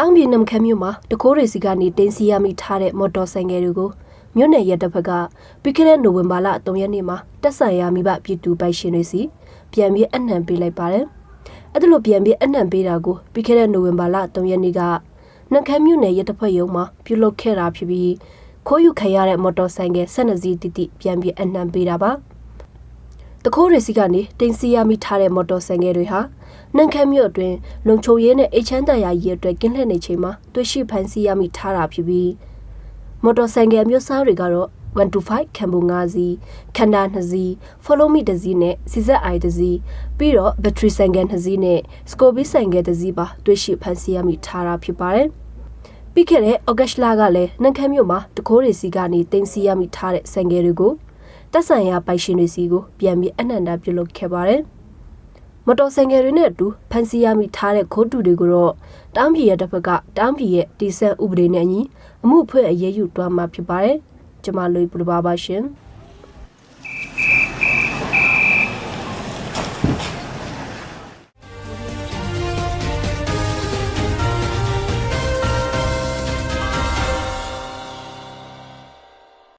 တောင်ပြည်နမခမ်းမြို့မှာတကိုးတွေစီကနေတင်စီရမိထားတဲ့မော်တော်ဆိုင်ငယ်တွေကိုမြို့နယ်ရဲတပ်ဖက်ကပြီးခဲ့တဲ့နိုဝင်ဘာလ3ရက်နေ့မှာတက်ဆိုင်ရမိဘပြည်သူပိုင်ရှင်တွေစီပြန်ပြီးအနှံပေးလိုက်ပါတယ်။အဲ့ဒါလိုပြန်ပြီးအနှံပေးတာကိုပြီးခဲ့တဲ့နိုဝင်ဘာလ3ရက်နေ့ကနမ်ခမ်းမြို့နယ်ရဲတပ်ဖွဲ့ရုံးမှာပြုလုပ်ခဲ့တာဖြစ်ပြီးခိုးယူခံရတဲ့မော်တော်ဆိုင်ငယ်12စီးတိတိပြန်ပြီးအနှံပေးတာပါ။ တကိုးတွေစီကနေတင်စီရမိထားတဲ့မော်တော်ဆိုင်ငယ်တွေဟာနန်ခမ်းမြို့အတွင်းလုံချုံရဲနဲ့အိတ်ချမ်းတရာကြီးအတွက်ကင်းလှည့်နေချိန်မှာတွေ့ရှိဖမ်းဆီးရမိထားတာဖြစ်ပြီးမော်တော်ဆိုင်ကယ်မျိုးစားတွေကတော့125ကမ်ဘူ5စီးခန္ဓာ2စီး follow me 2စီးနဲ့ CZI 2စီးပြီးတော့ battery ဆိုင်ကယ်2စီးနဲ့ Scoby ဆိုင်ကယ်2စီးပါတွေ့ရှိဖမ်းဆီးရမိထားတာဖြစ်ပါတယ်ပြီးခဲ့တဲ့ August လကလည်းနန်ခမ်းမြို့မှာတကိုးတွေစီကနေတင်စီရမိထားတဲ့ဆိုင်ကယ်တွေကို တက်ဆိုင်ရာပိုင်ရှင်တွေစီကိုပြန်ပြီးအနန္တပြုလုပ်ခဲ့ပါတယ်မတော်ဆိုင်ငယ်တွေနဲ့အတူဖန်စီရမိထားတဲ့ခိုးတူတွေကိုတော့တောင်းပြည်ရဲ့တစ်ဖက်ကတောင်းပြည်ရဲ့တီဆန်ဥပဒေနဲ့အညီအမှုဖွဲ့အရေးယူတွားမှာဖြစ်ပါတယ်။ကျွန်မလွေပူပါပါရှင်။